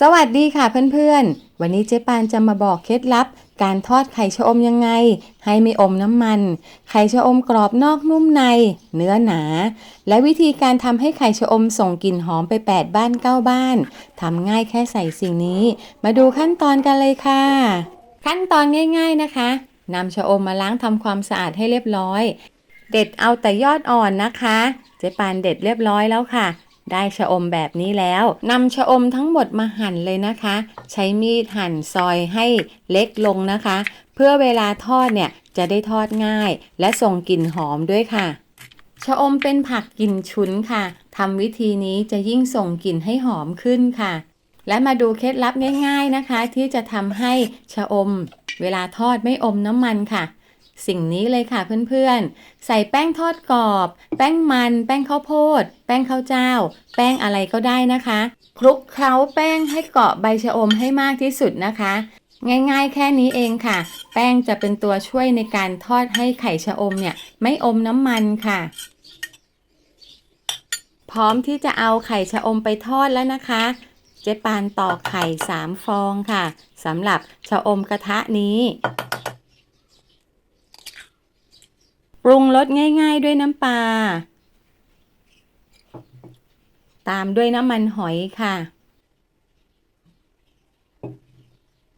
สวัสดีค่ะเพื่อนๆ วันนี้เจ๊ปานจะมาบอกเคล็ดลับ การทอดไข่ชะอมยังไง ให้ไม่อมน้ำมัน ไข่ชะอมกรอบนอกนุ่มใน เนื้อหนา และวิธีการทำให้ไข่ชะอมส่งกลิ่นหอมไป 8 บ้าน 9 บ้านทำง่ายแค่ใส่สิ่งนี้ มาดูขั้นตอนกันเลยค่ะ ขั้นตอนง่าย ๆนะคะนำชะอมมาล้างทำความสะอาดให้เรียบร้อย เด็ดเอาแต่ยอดอ่อนนะคะ เจ๊ปานเด็ดเรียบร้อยแล้วค่ะ ได้ชะอมแบบนี้แล้วนำชะอมทั้งหมดมาหั่นเลยนะคะ ใช้มีดหั่นซอยให้เล็กลงนะคะ เพื่อเวลาทอดเนี่ยจะได้ทอดง่าย และส่งกลิ่นหอมด้วยค่ะชะอมเป็นผักกลิ่นฉุนค่ะทำวิธีนี้จะยิ่งส่งกลิ่นให้หอมขึ้นค่ะ และมาดูเคล็ดลับง่าย ๆนะคะ ที่จะทำให้ชะอม เวลาทอดไม่อมน้ำมันค่ะ สิ่งนี้เลยค่ะเพื่อนๆ ใส่แป้งทอดกรอบ แป้งมัน แป้งข้าวโพด แป้งข้าวเจ้า แป้งอะไรก็ได้นะคะ คลุกเคล้าแป้งให้เกาะใบชะอมให้มากที่สุดนะคะ ง่ายๆ แค่นี้เองค่ะ แป้งจะเป็นตัวช่วยในการทอดให้ไข่ชะอมเนี่ย ไม่อมน้ำมันค่ะ พร้อมที่จะเอาไข่ชะอมไปทอดแล้วนะคะเจ๊ปานตอกไข่ 3 ฟองค่ะสำหรับชะอมกระทะนี้ ปรุงรสง่ายๆด้วยน้ำปลา ตามด้วยน้ำมันหอยค่ะ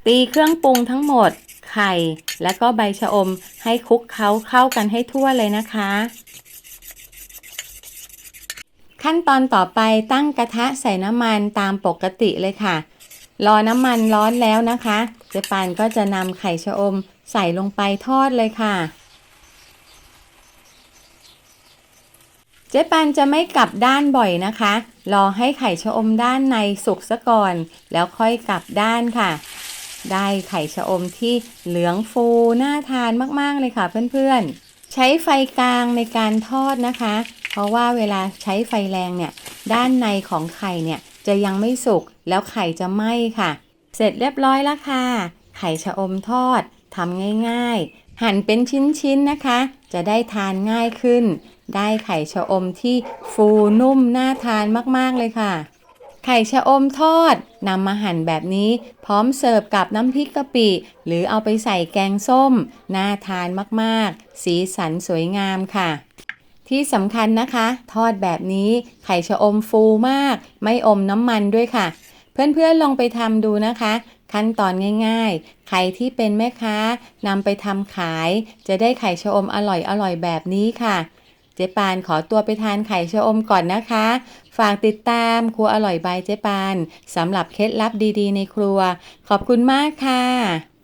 ตีเครื่องปรุงทั้งหมด ไข่ และก็ใบชะอมให้คลุกเคล้าเข้ากันให้ทั่วเลยนะคะ ขั้นตอนต่อไปตั้งกระทะใส่น้ำมันตามปกติเลยค่ะ รอน้ำมันร้อนแล้วนะคะ เจปานก็จะนำไข่ชะอมใส่ลงไปทอดเลยค่ะ จ๊ปานจะไม่กลับด้านบ่อยนะคะ รอให้ไข่ชะอมด้านในสุกซะก่อน แล้วค่อยกลับด้านค่ะ ได้ไข่ชะอมที่เหลืองฟูน่าทานมากๆเลยค่ะเพื่อนๆ ใช้ไฟกลางในการทอดนะคะ เพราะว่าเวลาใช้ไฟแรงเนี่ย ด้านในของไข่เนี่ยจะยังไม่สุก แล้วไข่จะไหม้ค่ะ เสร็จเรียบร้อยแล้วค่ะ ไข่ชะอมทอด ทำง่ายๆ หั่นเป็นชิ้นๆนะคะ จะได้ทานง่ายขึ้น ได้ไข่ชะอมที่ฟูนุ่มน่าทานมากๆเลยค่ะ ไข่ชะอมทอดนำมาหั่นแบบนี้ พร้อมเสิร์ฟกับน้ำพริกกะปิ หรือเอาไปใส่แกงส้ม น่าทานมากๆ สีสันสวยงามค่ะที่สำคัญนะคะ ทอดแบบนี้ไข่ชะอมฟูมาก ไม่อมน้ำมันด้วยค่ะ เพื่อนๆลองไปทำดูนะคะ ขั้นตอนง่ายๆใครที่เป็นแม่ค้านำไปทำขาย จะได้ไข่ชะอมอร่อยๆแบบนี้ค่ะเจ๊ปานขอตัวไปทานไข่ชะอมก่อนนะคะ ฝากติดตามครัวอร่อยบายเจ๊ปานสำหรับเคล็ดลับดีๆ ในครัว ขอบคุณมากค่ะ